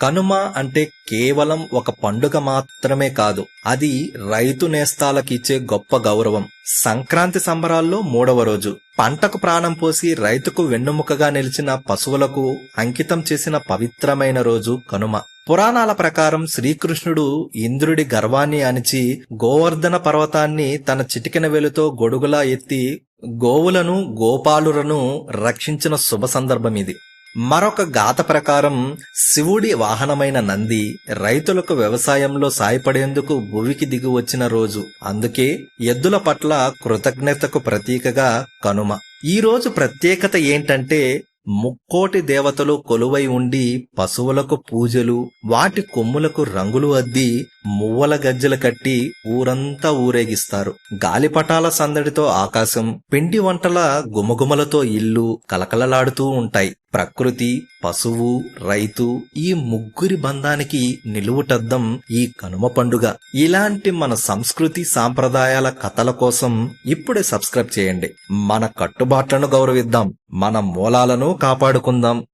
కనుమ అంటే కేవలం ఒక పండుగ మాత్రమే కాదు అది రైతు నేస్తాలకిచ్చే గొప్ప గౌరవం. సంక్రాంతి సంబరాల్లో మూడవ రోజు. పంటకు ప్రాణం పోసి రైతుకు వెన్నుముకగా నిలిచిన పశువులకు అంకితం చేసిన పవిత్రమైన రోజు కనుమ. పురాణాల ప్రకారం శ్రీకృష్ణుడు ఇంద్రుడి గర్వాన్ని అణిచి గోవర్ధన పర్వతాన్ని తన చిటికెన వెలుతో గొడుగులా ఎత్తి గోవులను గోపాలులను రక్షించిన శుభ సందర్భం ఇది మరొక గాథ ప్రకారం శివుడి వాహనమైన నంది రైతులకు వ్యవసాయంలో సాయపడేందుకు భూమికి దిగి వచ్చిన రోజు. అందుకే ఎద్దుల పట్ల కృతజ్ఞతకు ప్రతీకగా కనుమ. ఈ రోజు ప్రత్యేకత ఏంటంటే ముక్కోటి దేవతలు కొలువై ఉండి పశువులకు పూజలు వాటి కొమ్ములకు రంగులు అద్ది మువ్వల గజ్జలు కట్టి ఊరంతా ఊరేగిస్తారు. గాలిపటాల సందడితో ఆకాశం పిండి వంటల గుమగుమలతో ఇల్లు కలకలలాడుతూ ఉంటాయి. ప్రకృతి పశువు రైతు ఈ ముగ్గురి బంధానికి నిలువుటద్దం ఈ కనుమ పండుగ. ఇలాంటి మన సంస్కృతి సాంప్రదాయాల కథల కోసం ఇప్పుడే సబ్స్క్రైబ్ చేయండి. మన కట్టుబాట్లను గౌరవిద్దాం. మన మూలాలను కాపాడుకుందాం.